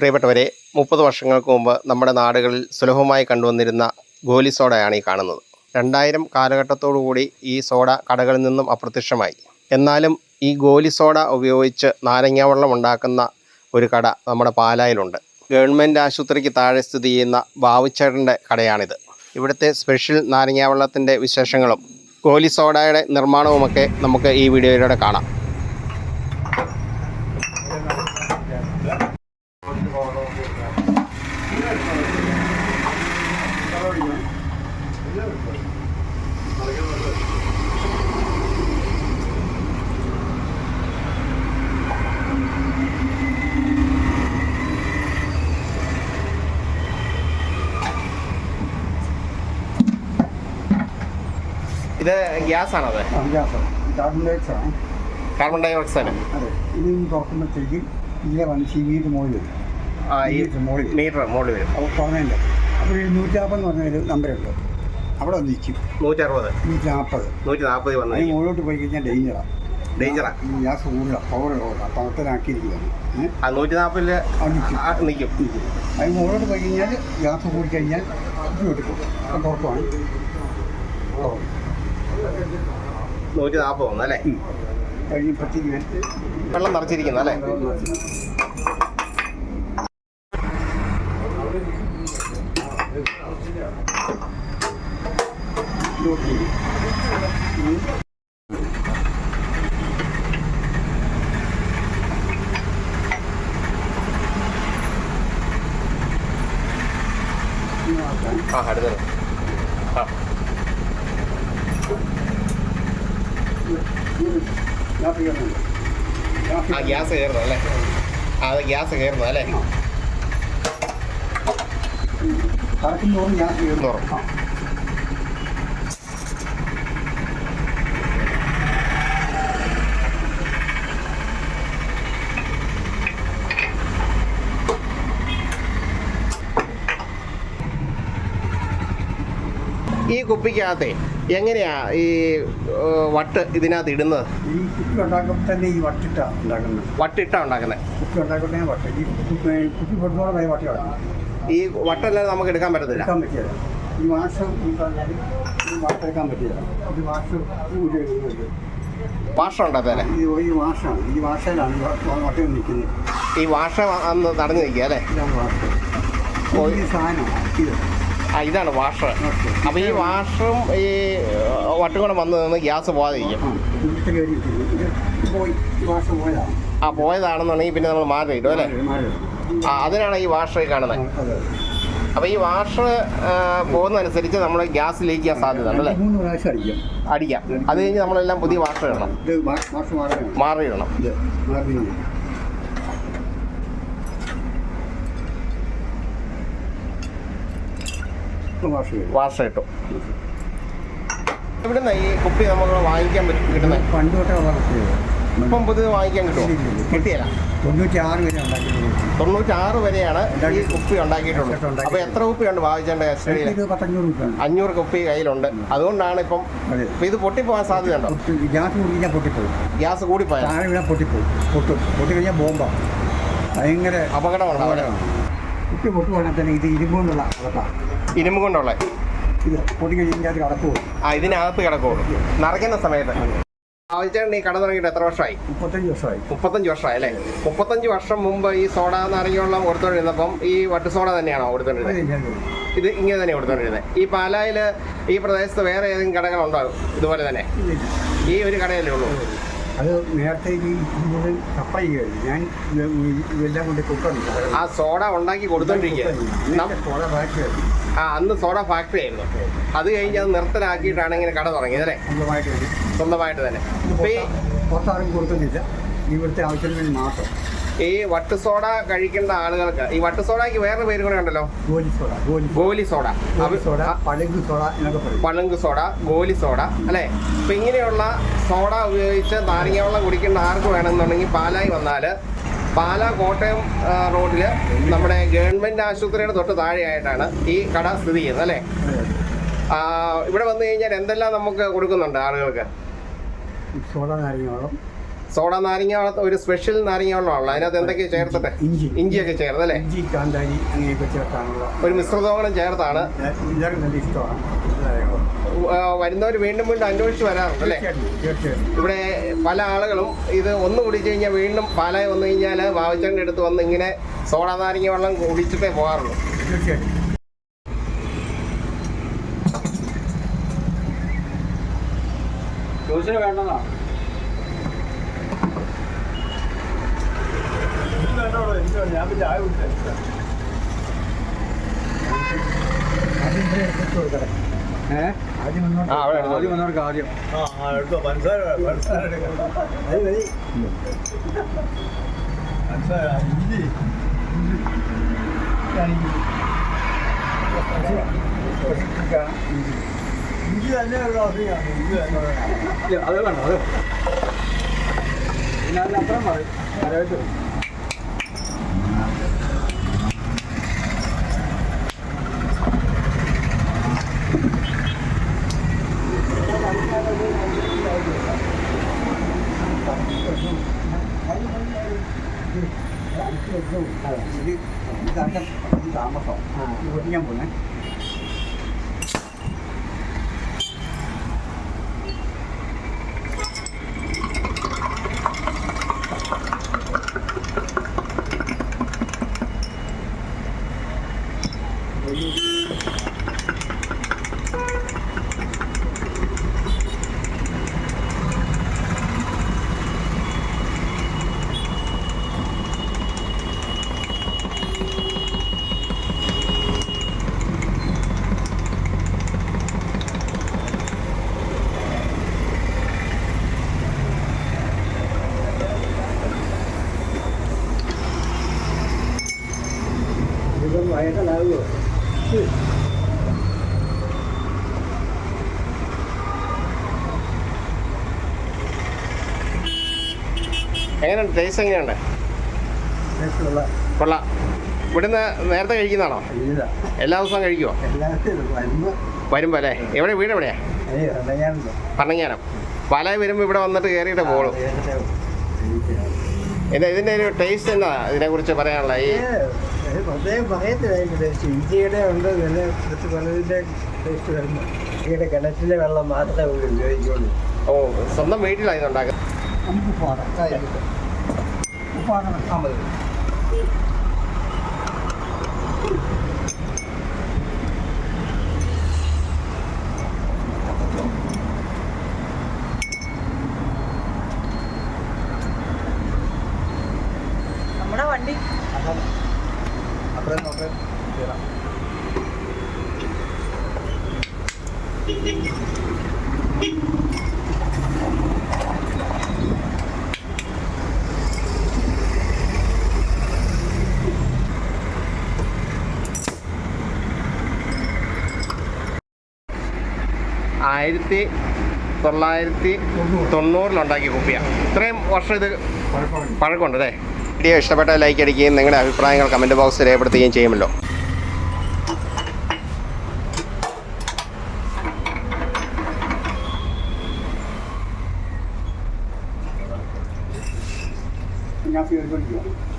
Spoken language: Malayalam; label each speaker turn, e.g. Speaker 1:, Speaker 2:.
Speaker 1: പ്രിയപ്പെട്ടവരെ മുപ്പത് വർഷങ്ങൾക്ക് മുമ്പ് നമ്മുടെ നാടുകളിൽ സുലഭമായി കണ്ടുവന്നിരുന്ന ഗോലി സോഡയാണ് ഈ കാണുന്നത്. രണ്ടായിരം കാലഘട്ടത്തോടുകൂടി ഈ സോഡ കടകളിൽ നിന്നും അപ്രത്യക്ഷമായി. എന്നാലും ഈ ഗോലി സോഡ ഉപയോഗിച്ച് നാരങ്ങാവെള്ളം ഉണ്ടാക്കുന്ന ഒരു കട നമ്മുടെ പാലായിലുണ്ട്. ഗവൺമെന്റ് ആശുപത്രിക്ക് താഴെ സ്ഥിതി ചെയ്യുന്ന ബാവുച്ചേട്ടന്റെ കടയാണിത്. ഇവിടുത്തെ സ്പെഷ്യൽ നാരങ്ങാവെള്ളത്തിന്റെ വിശേഷങ്ങളും ഗോലി സോഡയുടെ നിർമ്മാണവുമൊക്കെ നമുക്ക് ഈ വീഡിയോയിലൂടെ കാണാം. ഇത് ഗ്യാസ് ആണത്
Speaker 2: അഭ്യാസം കാർബൺ ഡയോക്സൈഡ് ആണ്
Speaker 1: കാർബൺ ഡൈ ഓക്സൈഡ്
Speaker 2: അതെ ഇത് തുറക്കുമ്പോഴത്തേക്ക് ഇതിലെ വന്ന് ചീവിയിട്ട് മുകളിൽ വരും. വരും.
Speaker 1: മീറ്റർ മുകളിൽ വരും.
Speaker 2: അപ്പോൾ പറഞ്ഞതിന്റെ അപ്പോൾ ഈ നൂറ്റി നാൽപ്പത് എന്ന് പറഞ്ഞൊരു നമ്പറുണ്ട് അവിടെ വന്ന് നിൽക്കും.
Speaker 1: നൂറ്ററുപത്.
Speaker 2: നൂറ്റി നാൽപ്പത്
Speaker 1: നൂറ്റി നാൽപ്പത് വന്നു
Speaker 2: മുകളിലോട്ട് പോയി കഴിഞ്ഞാൽ ഡേഞ്ചറാണ്
Speaker 1: ഡേഞ്ചറാ
Speaker 2: ഗ്യാസ് കൂടുതലാണ് പവർ കൂടുതലാണ് പവത്തിനാക്കിയിരിക്കുകയാണ് ഏഹ്
Speaker 1: ആ നൂറ്റി നാൽപ്പതിൽ
Speaker 2: അത് നിൽക്കും. അതിന് മുകളിലോട്ട് പോയി കഴിഞ്ഞാൽ ഗ്യാസ് കൂടിക്കഴിഞ്ഞാൽ ഇത് എടുക്കും അപ്പം തുറക്കുവാണ്.
Speaker 1: നൂറ്റി നാൽപ്പത് വന്നു അല്ലേ വെള്ളം നിറച്ചിരിക്കുന്നു അല്ലേ? ആ അടുത്തത് ആ ആ ഗ്യാസ് കയറുന്നു അല്ലേ? അത് ഗ്യാസ് കയറുന്നു അല്ലേ?
Speaker 2: കറക്കുന്തോറും ഗ്യാസ് കയറും.
Speaker 1: ഈ കുപ്പിക്കകത്തെ എങ്ങനെയാ ഈ വട്ട് ഇതിനകത്ത് ഇടുന്നത്?
Speaker 2: ഈ കുപ്പി ഉണ്ടാക്കുമ്പോൾ തന്നെ ഈ വട്ടിട്ട ഉണ്ടാക്കുന്നത്.
Speaker 1: വട്ടിട്ടാ ഉണ്ടാക്കുന്നത്
Speaker 2: കുപ്പി ഉണ്ടാക്കുമ്പോൾ തന്നെ വട്ട്. ഈ കുപ്പി കുപ്പി പൊട്ടുന്നോടെ വരെ വട്ടി
Speaker 1: ഈ വട്ടല്ലാതെ നമുക്ക് എടുക്കാൻ പറ്റത്തില്ല.
Speaker 2: എടുക്കാൻ ഈ മാസം ഈ ഇത് മാസം
Speaker 1: വാഷം
Speaker 2: ഈ വാഷാണ്. ഈ വാഷയിലാണ് ഈ വ- വട്ടയിൽ നിൽക്കുന്നത്.
Speaker 1: ഈ വാഷ അന്ന് നടന്നു നിൽക്കുക അല്ലേ?
Speaker 2: ഇതാണ് വാഷ.
Speaker 1: ഓ-
Speaker 2: ഈ സാധനമാണ് ഇത്.
Speaker 1: ആ ഇതാണ് വാഷർ അപ്പോൾ ഈ വാഷറും ഈ വട്ടും കൂടെ വന്നു നിന്ന് ഗ്യാസ് പോകാതിരിക്കും
Speaker 2: ആ
Speaker 1: പോയതാണെന്നുണ്ടെങ്കിൽ പിന്നെ നമ്മൾ മാറി ഇടും അല്ലേ? ആ അതിനാണ് ഈ വാഷർ കാണുന്നത് അപ്പോൾ ഈ വാഷർ പോകുന്നതനുസരിച്ച് നമ്മൾ ഗ്യാസ് ലീക്ക് ചെയ്യാൻ സാധ്യത ഉണ്ട് അല്ലേ?
Speaker 2: അടിക്കാം.
Speaker 1: അത് കഴിഞ്ഞ് നമ്മളെല്ലാം പുതിയ വാഷർ ഇടണം. മാറി ഇടണം
Speaker 2: ഇത് മാറി ഇപ്പം വാഷ് ചെയ്യും.
Speaker 1: വാഷ് ഇട്ടു ഈ കുപ്പി നമുക്ക് വാങ്ങിക്കാൻ പറ്റും കിട്ടുന്നത്
Speaker 2: പണ്ട് തൊട്ടേ
Speaker 1: ഇപ്പം പുതിയത് വാങ്ങിക്കാൻ കിട്ടും കിട്ടിയല്ല
Speaker 2: തൊണ്ണൂറ്റി ആറ് വരെ
Speaker 1: തൊണ്ണൂറ്റാറ് വരെയാണ് ഈ കുപ്പി ഉണ്ടാക്കിയിട്ടുള്ളത്.
Speaker 2: അപ്പൊ
Speaker 1: അപ്പോൾ എത്ര കുപ്പിയുണ്ട് വാങ്ങിച്ചേണ്ട കസ്റ്റഡിയിൽ? അഞ്ഞൂറ് കുപ്പി കയ്യിലുണ്ട്. അതുകൊണ്ടാണ് ഇപ്പം ഇത് പൊട്ടിപ്പോകാൻ സാധ്യതയുണ്ടോ?
Speaker 2: ഗ്യാസ് കുടിക്കാൻ പൊട്ടിപ്പോകും
Speaker 1: ഗ്യാസ് കൂടി
Speaker 2: താഴെ വീണാൽ പൊട്ടിപ്പോകും പൊട്ടും. പൊട്ടി കഴിഞ്ഞാൽ ബോംബ. ഭയങ്കര
Speaker 1: അപകടമാണ്. കുപ്പി
Speaker 2: കുട്ടി പൊട്ടുവാണെങ്കിൽ തന്നെ ഇത് ഇരുമ്പുകൊണ്ടുള്ള അകത്താണ്
Speaker 1: ഇരുമ്പ് കൊണ്ടുള്ള.
Speaker 2: ഇത് പൊട്ടി കഴിഞ്ഞാൽ അത് കടക്കുമോ
Speaker 1: ആ ഇതിനകത്ത് കിടക്കുള്ളൂ നിറയ്ക്കുന്ന സമയത്ത്. ആവശ്യം ഈ കട തുടങ്ങിയിട്ട് എത്ര വർഷമായി?
Speaker 2: മുപ്പത്തഞ്ച് വർഷമായി.
Speaker 1: മുപ്പത്തഞ്ച് വർഷമായി അല്ലേ? മുപ്പത്തഞ്ച് വർഷം മുമ്പ് ഈ സോഡ എന്ന് നാരങ്ങവെള്ളം കൊടുത്തോണ്ടിരുന്നപ്പം ഈ വട്ട് സോഡ തന്നെയാണോ കൊടുത്തോണ്ടിരുന്നത് ഇത് ഇങ്ങനെ തന്നെ കൊടുത്തോണ്ടിരുന്നത് ഈ പാലായിൽ ഈ പ്രദേശത്ത് വേറെ ഏതെങ്കിലും കടകളുണ്ടോ ഇതുപോലെ തന്നെ? ഈ ഒരു കടയല്ലേ ഉള്ളൂ.
Speaker 2: അത് നേരത്തെ സപ്ലൈ ഞാൻ ഇതെല്ലാം കൊണ്ട് കുക്കറുണ്ട്
Speaker 1: ആ സോഡ ഉണ്ടാക്കി കൊടുത്തോണ്ടിരിക്കുക
Speaker 2: സോഡ
Speaker 1: ആ അന്ന് സോഡ ഫാക്ടറി ആയിരുന്നു. അത് കഴിഞ്ഞ് അത് നിർത്തലാക്കിയിട്ടാണ് ഇങ്ങനെ കട തുടങ്ങിയത് അല്ലേ?
Speaker 2: സ്വന്തമായിട്ട്
Speaker 1: സ്വന്തമായിട്ട് തന്നെ. ഇപ്പൊ ഈ
Speaker 2: പുറത്താരും കൊടുക്കുന്നില്ല. ഇവിടുത്തെ ആവശ്യത്തിന് വേണ്ടി മാത്രം.
Speaker 1: ഈ വട്ട് സോഡ കഴിക്കേണ്ട ആളുകൾക്ക് ഈ വട്ട് സോഡയ്ക്ക് വേറെ പേര് കൂടെ ഉണ്ടല്ലോ?
Speaker 2: ഗോലി സോഡ ഗോലി
Speaker 1: സോഡ.
Speaker 2: ഗോലി സോഡ. പഴങ്ക് സോഡ എന്നൊക്കെ പറയും.
Speaker 1: പളുങ്ക് സോഡ ഗോലി സോഡ അല്ലേ? അപ്പം ഇങ്ങനെയുള്ള സോഡ ഉപയോഗിച്ച് നാരങ്ങ വെള്ളം കുടിക്കേണ്ട ആർക്ക് വേണമെന്നുണ്ടെങ്കിൽ പാലായി വന്നാൽ പാലാ കോട്ടയം റോഡിൽ നമ്മുടെ ഗവൺമെന്റ് ആശുപത്രിയുടെ തൊട്ട് താഴെയായിട്ടാണ് ഈ കട സ്ഥിതി ചെയ്യുന്നത് അല്ലേ? ഇവിടെ വന്നു കഴിഞ്ഞാൽ എന്തെല്ലാം നമുക്ക് കൊടുക്കുന്നുണ്ട് ആളുകൾക്ക്?
Speaker 2: സോഡ നാരങ്ങ വെള്ളം
Speaker 1: സോഡ ഒരു സ്പെഷ്യൽ നാരങ്ങ വെള്ളമാണല്ലോ അതിനകത്ത് എന്തൊക്കെ ചേർത്തിട്ട്
Speaker 2: ഇഞ്ചി.
Speaker 1: ഇഞ്ചിയൊക്കെ ചേർത്തല്ലേ
Speaker 2: ഇഞ്ചി കാന്താരി അങ്ങനെയൊക്കെ
Speaker 1: ഒരു മിശ്രിതോളം ചേർത്താണ്.
Speaker 2: ഇഷ്ടമാണ്.
Speaker 1: വരുന്നവർ വീണ്ടും വീണ്ടും അന്വേഷിച്ച് വരാറുണ്ട് അല്ലേ? ഇവിടെ പല ആളുകളും ഇത് ഒന്ന് കുടിച്ചു കഴിഞ്ഞാൽ വീണ്ടും പാലായി വന്നു കഴിഞ്ഞാൽ ബാബച്ചന്റെ എടുത്ത് വന്ന് ഇങ്ങനെ സോഡ നാരങ്ങ വെള്ളം കുടിച്ചിട്ടേ പോകാറുള്ളൂ.
Speaker 2: ഞാൻ പിന്നെ ചായ കുടിച്ചത് ആദ്യം
Speaker 3: വന്നവർക്ക് ആദ്യം
Speaker 2: ഇഞ്ചി. തന്നെ ഒരു അവസ്ഥയാണ് ഇഞ്ചി തന്നെ വേണം.
Speaker 3: അത് വേണ്ട അത്. പിന്നെ അതിനപ്പുറം പറയും สา
Speaker 2: มมาสองอยู่ที่ยังผลนะไปดู
Speaker 1: എങ്ങനെയുണ്ട്? ടേസ്റ്റ് എങ്ങനെയുണ്ട്? കൊള്ളാം. ഇവിടുന്ന് നേരത്തെ കഴിക്കുന്നതാണോ? എല്ലാ ദിവസവും കഴിക്കുമോ
Speaker 2: വരുമ്പോ. വരുമ്പോൾ
Speaker 1: അല്ലേ? എവിടെ? വീട് എവിടെയാ? പറഞ്ഞാനം പാലായി വരുമ്പോൾ ഇവിടെ വന്നിട്ട് കയറിയിട്ട് പോകുള്ളൂ എന്താ ഇതിന്റെ ഒരു ടേസ്റ്റ് എന്നാ ഇതിനെക്കുറിച്ച് പറയാനുള്ള ഈ
Speaker 2: പ്രത്യേകം പറയത്തില്ല അതിന്റെ ടേസ്റ്റ് ഇഞ്ചിയുടെ ഉണ്ട് പിന്നെ കുറച്ച് പലതിന്റെ ടേസ്റ്റ് വരുന്നു ഇഞ്ചിയുടെ കിണറ്റിലെ വെള്ളം മാത്രമേ ഉപയോഗിക്കുള്ളൂ
Speaker 1: ഓ സ്വന്തം വീട്ടിലാണ് ഉണ്ടാക്കുന്നത്
Speaker 2: നമുക്ക് ഉപ്പാണ് ഉപ്പാണ് വെക്കാൻ മതി
Speaker 4: നമ്മുടെ വണ്ടി.
Speaker 2: അത്രയും നോക്കാം.
Speaker 1: ആയിരത്തി തൊള്ളായിരത്തി തൊണ്ണൂറിലുണ്ടാക്കിയ കുപ്പിയാണ് ഇത്രയും വർഷം ഇത് പഴക്കമുണ്ട് അല്ലേ? വീഡിയോ ഇഷ്ടപ്പെട്ട ലൈക്ക് അടിക്കുകയും നിങ്ങളുടെ അഭിപ്രായങ്ങൾ കമന്റ് ബോക്സിൽ രേഖപ്പെടുത്തുകയും ചെയ്യുമല്ലോ.
Speaker 2: ഞാൻ